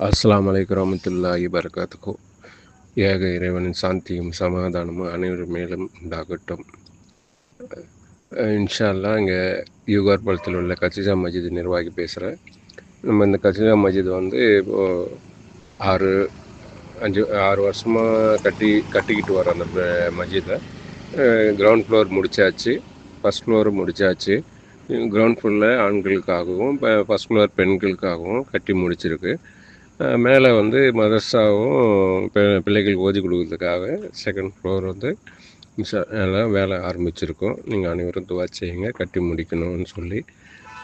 அஸ்லாம் அலைக்கும் ரமத்துல்லாஹி பரகாத்துக்கோ ஏக இறைவனின் சாந்தியும் சமாதானமும் அனைவரும் மேலும் உண்டாகட்டும். அஹ் இன்ஷா அல்லாஹ் இங்கே யூகார் பாலத்தில் உள்ள கச்சிஜா மஜித் நிர்வாகி பேசுகிறேன் நம்ம இந்த கச்சிஜா மஜித் வந்து இப்போது ஆறு அஞ்சு ஆறு வருஷமாக கட்டி கட்டிக்கிட்டு வரோம் அந்த மஜிதை கிரவுண்ட் ஃப்ளோர் முடிச்சாச்சு. ஃபஸ்ட் ஃப்ளோர் முடிச்சாச்சு. கிரவுண்ட் ஃப்ளோரில் ஆண்களுக்காகவும் இப்போ ஃபஸ்ட் ஃப்ளோர் பெண்களுக்காகவும் கட்டி முடிச்சிருக்கு. மேலே வந்து மதர்ஸாவும் பி- பிள்ளைகளுக்கு ஓதி கொடுக்கறதுக்காக செகண்ட் ஃப்ளோர் வந்து இன்ஷா எல்லாம் வேலை ஆரம்பிச்சிருக்கோம். நீங்கள் அனைவரும் துவா செய்யுங்க கட்டி முடிக்கணும்னு சொல்லி.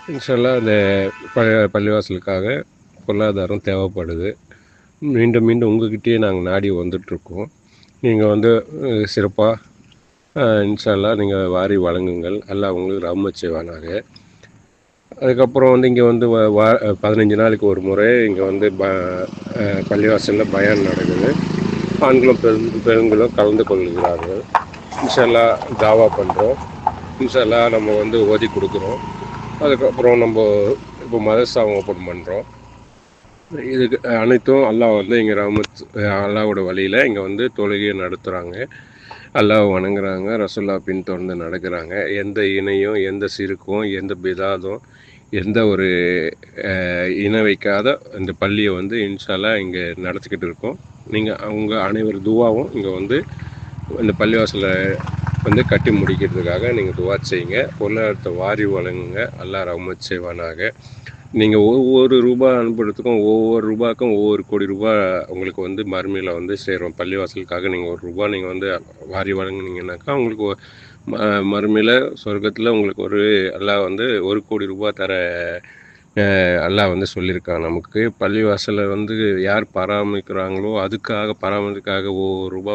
இன்ஷால்லாம் அந்த பழைய பள்ளிவாசலுக்காக பொருளாதாரம் தேவைப்படுது. மீண்டும் மீண்டும் உங்ககிட்டயே நாங்கள் நாடி வந்துட்ருக்கோம் நீங்கள் வந்து சிறப்பாக இன்ஷால்லாம் நீங்கள் வாரி வழங்குங்கள். எல்லாம் உங்களுக்கு ரஹ்மத் அதுக்கப்புறம் வந்து இங்கே வந்து வ- வா பதினஞ்சு நாளைக்கு ஒரு முறை இங்கே வந்து ப பள்ளிவாசலில் பயான் நடக்குது. ஆண்களும் பெண் பெண்களும் கலந்து கொள்கிறார்கள். இன்ஷால்லா தாவா பண்ணுறோம் இன்ஷால்லா நம்ம வந்து ஓதி கொடுக்குறோம். அதுக்கப்புறம் நம்ம இப்போ மதரசாவும் ஓப்பன் பண்ணுறோம் இதுக்கு அனைத்தும் அல்லாஹ் வந்து இங்கே ரஹமத் அல்லாவோட வழியில் இங்கே வந்து தொழுகையை நடத்துகிறாங்க அல்லாஹ் வணங்குறாங்க ரசுல்லா பின்தொடர்ந்து நடக்கிறாங்க. எந்த இணையும் எந்த சிறுக்கும் எந்த பிதாதும் எந்த ஒரு அஹ், இணை வைக்காத இந்த பள்ளியை வந்து இன்ஷாலா இங்கே நடத்திக்கிட்டு இருக்கோம். நீங்கள் அவங்க அனைவர் துவாவும் இங்கே வந்து இந்த பள்ளிவாசலை வந்து கட்டி முடிக்கிறதுக்காக நீங்கள் துவா செய்யுங்க. பொருளாதாரத்தை வாரி வழங்குங்க. அல்லாஹ் ரஹ்மத் செய்வானாக. நீங்கள் ஒவ்வொரு ரூபா அனுப்புறதுக்கும் ஒவ்வொரு ரூபாய்க்கும் ஒவ்வொரு கோடி ரூபாய் உங்களுக்கு வந்து மறுமையில் வந்து சேரும். பள்ளிவாசலுக்காக நீங்கள் ஒரு ரூபா நீங்கள் வந்து வாரி வழங்குனீங்கன்னாக்கா உங்களுக்கு ம- மறுமையில் சொர்க்கத்தில் உங்களுக்கு ஒரு அல்லாஹ் வந்து ஒரு கோடி ரூபாய் தர எல்லாம் அல்லாஹ் வந்து சொல்லியிருக்கான் நமக்கு. பள்ளிவாசலை வந்து யார் பராமரிக்கிறாங்களோ அதுக்காக பராமரிக்காக ஒவ்வொரு ரூபா